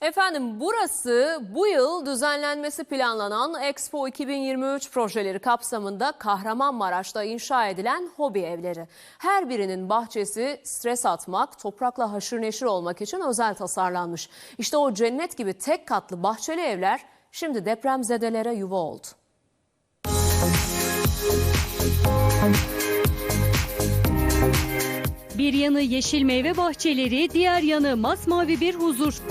Efendim burası bu yıl düzenlenmesi planlanan Expo 2023 projeleri kapsamında Kahramanmaraş'ta inşa edilen hobi evleri. Her birinin bahçesi stres atmak, toprakla haşır neşir olmak için özel tasarlanmış. İşte o cennet gibi tek katlı bahçeli evler şimdi depremzedelere yuva oldu. Bir yanı yeşil meyve bahçeleri, diğer yanı masmavi bir huzur.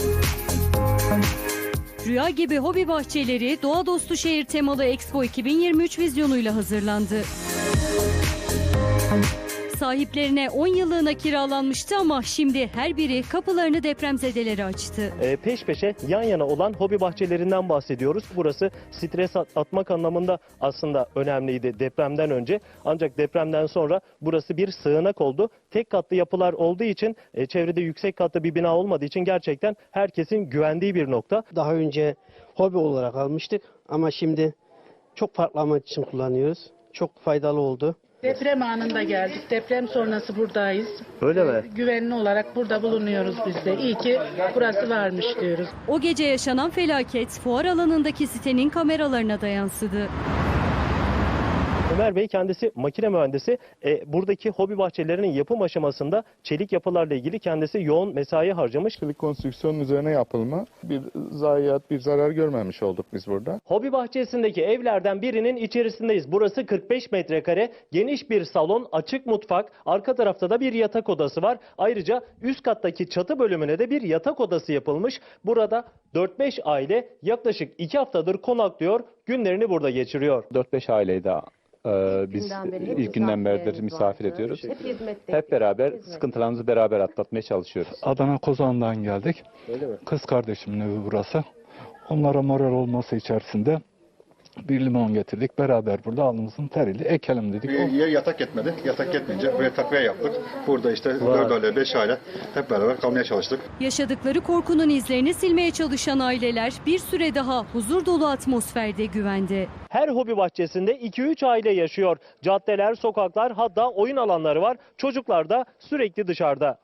Rüya gibi hobi bahçeleri Doğa Dostu Şehir temalı Expo 2023 vizyonuyla hazırlandı. Sahiplerine 10 yıllığına kiralanmıştı ama şimdi her biri kapılarını depremzedelere açtı. e, peş peşe yan yana olan hobi bahçelerinden bahsediyoruz. Burası stres at- atmak anlamında aslında önemliydi depremden önce. Ancak depremden sonra burası bir sığınak oldu. Tek katlı yapılar olduğu için e, çevrede yüksek katlı bir bina olmadığı için gerçekten herkesin güvendiği bir nokta. Daha önce hobi olarak almıştık ama şimdi çok farklı amaç için kullanıyoruz. Çok faydalı oldu. Deprem anında geldik. Deprem sonrası buradayız. Öyle mi? Güvenli olarak burada bulunuyoruz biz de. İyi ki burası varmış diyoruz. O gece yaşanan felaket fuar alanındaki sitenin kameralarına da yansıdı. Ömer Bey kendisi makine mühendisi. E, buradaki hobi bahçelerinin yapım aşamasında çelik yapılarla ilgili kendisi yoğun mesai harcamış. Çelik konstrüksiyonun üzerine yapılma bir zayiat, bir zarar görmemiş olduk biz burada. Hobi bahçesindeki evlerden birinin içerisindeyiz. Burası 45 metrekare, geniş bir salon, açık mutfak, arka tarafta da bir yatak odası var. Ayrıca üst kattaki çatı bölümüne de bir yatak odası yapılmış. Burada 4-5 aile yaklaşık 2 haftadır konaklıyor, günlerini burada geçiriyor. 4-5 aileyi de e, biz ilk günden beridir misafir ediyoruz. Hep beraber sıkıntılarımızı beraber atlatmaya çalışıyoruz. Adana Kozan'dan geldik. Kız kardeşimin evi burası. Onlara moral olması içerisinde bir limon getirdik. Beraber burada alnımızın teriyle ekelim dedik. Bir yer yatak yetmedi. Yatak yetmeyince buraya takviye yaptık. Burada işte 4 aile 5 aile hep beraber kalmaya çalıştık. Yaşadıkları korkunun izlerini silmeye çalışan aileler bir süre daha huzur dolu atmosferde güvende. Her hobi bahçesinde 2-3 aile yaşıyor. Caddeler, sokaklar hatta oyun alanları var. Çocuklar da sürekli dışarıda.